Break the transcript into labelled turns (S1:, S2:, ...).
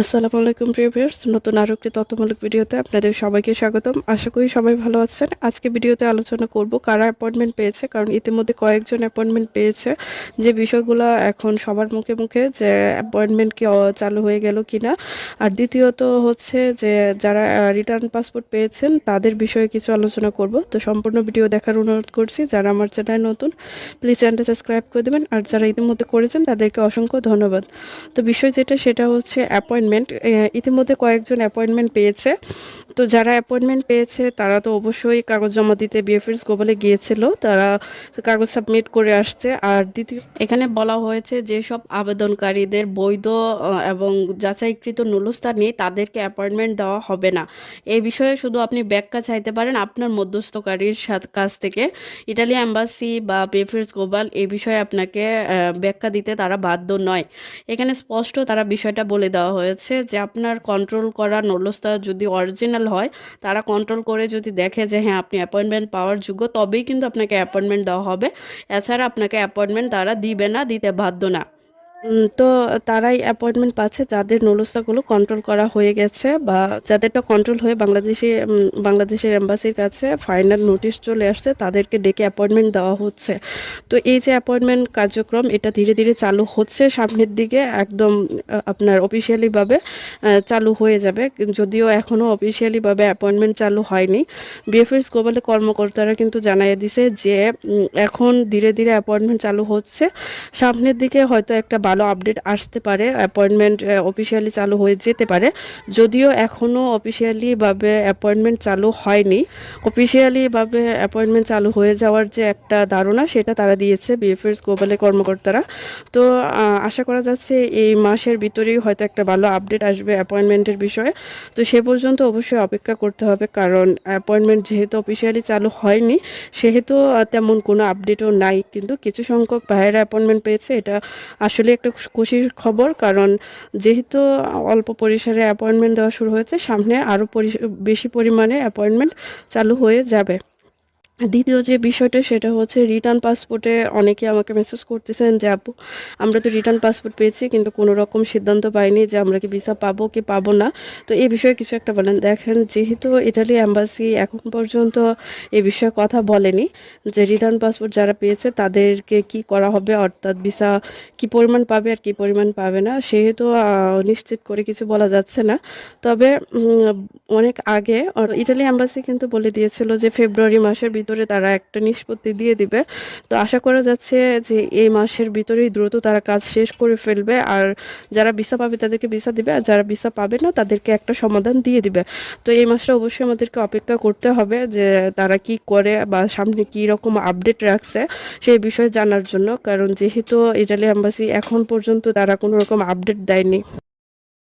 S1: আসসালামু আলাইকুম, প্রিয় ভিউয়ার্স। নতুন আরও একটি তথ্যমূলক ভিডিওতে আপনাদের সবাইকে স্বাগতম। আশা করি সবাই ভালো আছেন। আজকে ভিডিওতে আলোচনা করব কারা অ্যাপয়েন্টমেন্ট পেয়েছে, কারণ ইতিমধ্যে কয়েকজন অ্যাপয়েন্টমেন্ট পেয়েছে। যে বিষয়গুলো এখন সবার মুখে মুখে যে অ্যাপয়েন্টমেন্ট কি চালু হয়ে গেল কিনা। আর দ্বিতীয়ত হচ্ছে যে যারা রিটার্ন পাসপোর্ট পেয়েছেন, তাদের বিষয়ে কিছু আলোচনা করব। তো সম্পূর্ণ ভিডিও দেখার অনুরোধ করছি, যারা আমার চ্যানেল নতুন প্লিজ চ্যানেলটা সাবস্ক্রাইব করে দেবেন। আর যারা ইতিমধ্যে করেছেন, তাদেরকে অসংখ্য ধন্যবাদ। তো বিষয় যেটা, সেটা হচ্ছে অ্যাপয়েন্টমেন্ট ইতিমধ্যে কয়েকজন অ্যাপয়েন্টমেন্ট পেয়েছে। তো যারা অ্যাপয়েন্টমেন্ট পেয়েছে, তারা তো অবশ্যই কাগজ জমা দিতে বিএফএস গোবলে গিয়েছিল। তারা কাগজ সাবমিট করে আসছে। আর দ্বিতীয় এখানে বলা হয়েছে যেসব আবেদনকারীদের বৈধ এবং যাচাইকৃত নুলস্থান নেই তাদেরকে অ্যাপয়েন্টমেন্ট দেওয়া হবে না। এই বিষয়ে শুধু আপনি ব্যাখ্যা চাইতে পারেন আপনার মধ্যস্থকারীর কাছ থেকে। ইটালি অ্যাম্বাসি বা বিএফএস গোবাল এই বিষয়ে আপনাকে ব্যাখ্যা দিতে তারা বাধ্য নয়। এখানে স্পষ্ট তারা বিষয়টা বলে দেওয়া হয়েছে। যে আপনার কন্ট্রোল করা নলস্তা যদি অরিজিনাল হয়, তারা কন্ট্রোল করে যদি দেখে যে হ্যাঁ আপনি অ্যাপয়েন্টমেন্ট পাওয়ার যোগ্য, তবেই কিন্তু আপনাকে অ্যাপয়েন্টমেন্ট দেওয়া হবে। এছাড়া আপনাকে অ্যাপয়েন্টমেন্ট তারা দিবে না, দিতে বাধ্য না। তো তারাই অ্যাপয়েন্টমেন্ট পাচ্ছে যাদের নলস্তাগুলো কন্ট্রোল করা হয়ে গেছে বা যাদেরটা কন্ট্রোল হয়ে বাংলাদেশি বাংলাদেশের এম্বাসির কাছে ফাইনাল নোটিশ চলে আসছে, তাদেরকে ডেকে অ্যাপয়েন্টমেন্ট দেওয়া হচ্ছে। তো এই যে অ্যাপয়েন্টমেন্ট কার্যক্রম, এটা ধীরে ধীরে চালু হচ্ছে সামনের দিকে, একদম আপনার অফিসিয়ালিভাবে চালু হয়ে যাবে। যদিও এখনও অফিসিয়ালিভাবে অ্যাপয়েন্টমেন্ট চালু হয়নি। বিএফএস গ্লোবালের কর্মকর্তারা কিন্তু জানিয়ে দিছে যে এখন ধীরে ধীরে অ্যাপয়েন্টমেন্ট চালু হচ্ছে। সামনের দিকে হয়তো একটা ভালো আপডেট আসতে পারে অ্যাপয়েন্টমেন্ট অফিসিয়ালি চালু হয়ে যেতে পারে। যদিও এখনও অফিসিয়ালিভাবে অ্যাপয়েন্টমেন্ট চালু হয়নি। অফিসিয়ালিভাবে অ্যাপয়েন্টমেন্ট চালু হয়ে যাওয়ার যে একটা ধারণা, সেটা তারা দিয়েছে বিএফএস গ্লোবালের কর্মকর্তারা। তো আশা করা যাচ্ছে এই মাসের ভিতরেই হয়তো একটা ভালো আপডেট আসবে অ্যাপয়েন্টমেন্টের বিষয়ে। তো সে পর্যন্ত অবশ্যই অপেক্ষা করতে হবে, কারণ অ্যাপয়েন্টমেন্ট যেহেতু অফিসিয়ালি চালু হয়নি, সেহেতু তেমন কোনো আপডেটও নাই। কিন্তু কিছু সংখ্যক ভাইয়েরা অ্যাপয়েন্টমেন্ট পেয়েছে, এটা আসলে একটা খুশির খবর, কারণ যেহেতু অল্প পরিসরে অ্যাপয়েন্টমেন্ট দেওয়া শুরু হয়েছে, সামনে আরও বেশি পরিমাণে অ্যাপয়েন্টমেন্ট চালু হয়ে যাবে। দ্বিতীয় যে বিষয়টা, সেটা হচ্ছে রিটার্ন পাসপোর্টে অনেকে আমাকে মেসেজ করতেছেন যে আপু আমরা তো রিটার্ন পাসপোর্ট পেয়েছি, কিন্তু কোনো রকম সিদ্ধান্ত পাইনি যে আমরা কি ভিসা পাবো কি পাবো না। তো এই বিষয়ে কিছু একটা বলেন। দেখেন, যেহেতু ইটালি অ্যাম্বাসি এখন পর্যন্ত এই বিষয়ে কথা বলেনি যে রিটার্ন পাসপোর্ট যারা পেয়েছে, তাদেরকে কি করা হবে? অর্থাৎ ভিসা কি পরিমাণ পাবে আর কি পরিমাণ পাবে না, সেহেতু নিশ্চিত করে কিছু বলা যাচ্ছে না। তবে অনেক আগে ইটালি অ্যাম্বাসি কিন্তু বলে দিয়েছিল যে, ফেব্রুয়ারি মাসের ভিতরে তারা একটা নিষ্পত্তি দিয়ে দিবে। তো আশা করা যাচ্ছে যে এই মাসের ভিতরেই দ্রুত তারা কাজ শেষ করে ফেলবে। আর যারা ভিসা পাবে তাদেরকে ভিসা দিবে, আর যারা ভিসা পাবে না তাদেরকে একটা সমাধান দিয়ে দিবে। তো এই মাসটা অবশ্যই আমাদেরকে অপেক্ষা করতে হবে যে তারা কি করে বা সামনে কি রকম আপডেট রাখছে সেই বিষয়ে জানার জন্য। কারণ যেহেতু ইটালি অ্যাম্বাসি এখন পর্যন্ত তারা কোনো রকম আপডেট দেয়নি।